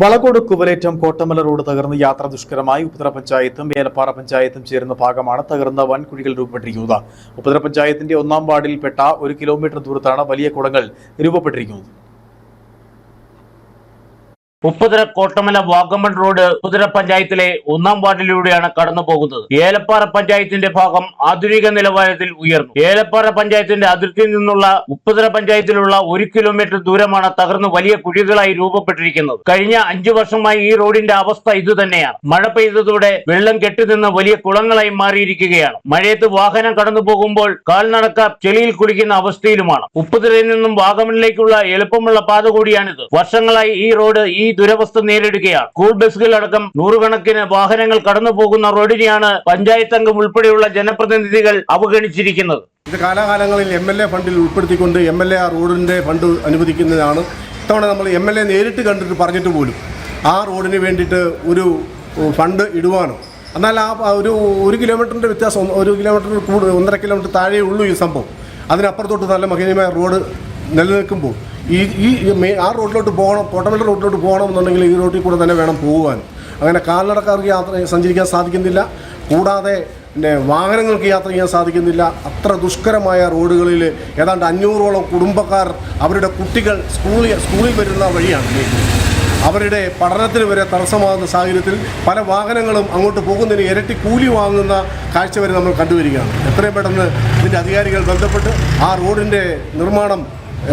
Valakode കുവലേറ്റം Kottamala road തകർന്ന് യാത്ര ദുഷ്കരമായി. ഉപ്പുതറ പഞ്ചായത്തും ഏലപ്പാറ പഞ്ചായത്തും ചേരുന്ന ഭാഗമാണ് തകർന്ന വൻകുഴികൾ രൂപപ്പെട്ടിരിക്കുന്നത് ഉപ്പുതറ പഞ്ചായത്തിന്റെ ഒന്നാം വാർഡിൽപ്പെട്ട ഒരു കിലോമീറ്റർ ദൂരത്താണ് വലിയ കുളങ്ങൾ രൂപപ്പെട്ടിരിക്കുന്നത്. ഉപ്പുതര കോട്ടമല വാഗമൺ റോഡ് ഉപ്പുതര പഞ്ചായത്തിലെ ഒന്നാം വാർഡിലൂടെയാണ് കടന്നു പോകുന്നത്. ഏലപ്പാറ പഞ്ചായത്തിന്റെ ഭാഗം ആധുനിക നിലവാരത്തിൽ ഉയർന്നു. ഏലപ്പാറ പഞ്ചായത്തിന്റെ അതിർത്തിയിൽ നിന്നുള്ള ഉപ്പുതര പഞ്ചായത്തിലുള്ള ഒരു കിലോമീറ്റർ ദൂരമാണ് തകർന്ന് വലിയ കുഴികളായി രൂപപ്പെട്ടിരിക്കുന്നത്. കഴിഞ്ഞ അഞ്ചു വർഷമായി ഈ റോഡിന്റെ അവസ്ഥ ഇതുതന്നെയാണ്. മഴ പെയ്തതോടെ വെള്ളം കെട്ടിനിന്ന് വലിയ കുളങ്ങളായി മാറിയിരിക്കുകയാണ്. മഴയത്ത് വാഹനം കടന്നു പോകുമ്പോൾ കാൽനടക്ക ചെളിയിൽ കുളിക്കുന്ന അവസ്ഥയിലുമാണ്. ഉപ്പുതരയിൽ നിന്നും വാഗമണിലേക്കുള്ള എളുപ്പമുള്ള പാത കൂടിയാണിത്. വർഷങ്ങളായി ഈ റോഡ് ഈ ദുരവസ്ഥ നേരിടുകയാണ്. സ്കൂൾ ബസ്സുകളടക്കം നൂറുകണക്കിന് വാഹനങ്ങൾ കടന്നു പോകുന്ന റോഡിനെയാണ് പഞ്ചായത്ത് അംഗം ഉൾപ്പെടെയുള്ള ജനപ്രതിനിധികൾ അവഗണിച്ചിരിക്കുന്നത്. ഇത് കാലാകാലങ്ങളിൽ എം എൽ എ ഫണ്ടിൽ ഉൾപ്പെടുത്തിക്കൊണ്ട് എം എൽ എ ആ റോഡിന്റെ ഫണ്ട് അനുവദിക്കുന്നതാണ്. ഇത്തവണ നമ്മൾ എം എൽ എ നേരിട്ട് കണ്ടിട്ട് പറഞ്ഞിട്ട് പോലും ആ റോഡിന് വേണ്ടിയിട്ട് ഒരു ഫണ്ട് ഇടുവാനോ എന്നാൽ ആ ഒരു ഒരു കിലോമീറ്ററിന്റെ വ്യത്യാസം ഒരു കിലോമീറ്റർ കൂടുതൽ ഒന്നര കിലോമീറ്റർ താഴെ ഉള്ളൂ ഈ സംഭവം. അതിനപ്പുറത്തോട്ട് നല്ല മഹിമമായ റോഡ് നിലനിൽക്കുമ്പോൾ ഈ ഈ ആ റോഡിലോട്ട് പോകണം കോട്ടമല റോഡിലോട്ട് പോകണം എന്നുണ്ടെങ്കിൽ ഈ റോഡിൽ കൂടെ തന്നെ വേണം പോകുവാൻ അങ്ങനെ കാൽനടക്കാർക്ക് യാത്ര സഞ്ചരിക്കാൻ സാധിക്കുന്നില്ല. കൂടാതെ പിന്നെ വാഹനങ്ങൾക്ക് യാത്ര ചെയ്യാൻ സാധിക്കുന്നില്ല. അത്ര ദുഷ്കരമായ റോഡുകളിൽ ഏതാണ്ട് അഞ്ഞൂറോളം കുടുംബക്കാർ അവരുടെ കുട്ടികൾ സ്കൂളിൽ സ്കൂളിൽ വരുന്ന വഴിയാണ് അവരുടെ പഠനത്തിന് വരെ തടസ്സമാകുന്ന സാഹചര്യത്തിൽ പല വാഹനങ്ങളും അങ്ങോട്ട് പോകുന്നതിന് ഇരട്ടി കൂലി വാങ്ങുന്ന കാഴ്ച വരെ നമ്മൾ കണ്ടുവരികയാണ്. എത്രയും പെട്ടെന്ന് ഇതിന്റെ അധികാരികൾ ബന്ധപ്പെട്ട് ആ റോഡിന്റെ നിർമ്മാണം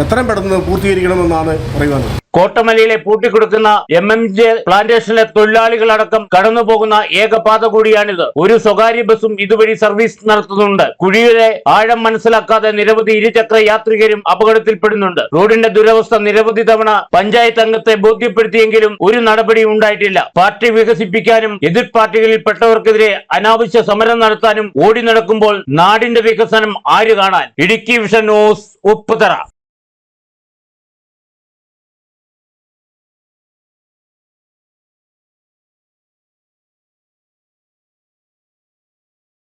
എത്രയും പെട്ടെന്ന് പൂർത്തീകരിക്കണമെന്നാണ് പറയുന്നത്. കോട്ടമലയിലെ പൂട്ടിക്കൊടുക്കുന്ന എം എം ജെ പ്ലാന്റേഷനിലെ തൊഴിലാളികളടക്കം കടന്നു പോകുന്ന ഏകപാത കൂടിയാണിത്. ഒരു സ്വകാര്യ ബസ്സും ഇതുവഴി സർവീസ് നടത്തുന്നുണ്ട്. കുഴിയുടെ ആഴം മനസ്സിലാക്കാതെ നിരവധി ഇരുചക്ര യാത്രികരും അപകടത്തിൽപ്പെടുന്നുണ്ട്. റോഡിന്റെ ദുരവസ്ഥ നിരവധി തവണ പഞ്ചായത്ത് അംഗത്തെ ബോധ്യപ്പെടുത്തിയെങ്കിലും ഒരു നടപടിയും ഉണ്ടായിട്ടില്ല. പാർട്ടി വികസിപ്പിക്കാനും എതിർ പാർട്ടികളിൽ പെട്ടവർക്കെതിരെ അനാവശ്യ സമരം നടത്താനും ഓടി നടക്കുമ്പോൾ നാടിന്റെ വികസനം ആര് കാണാൻ? Idukki vision news Upputhara.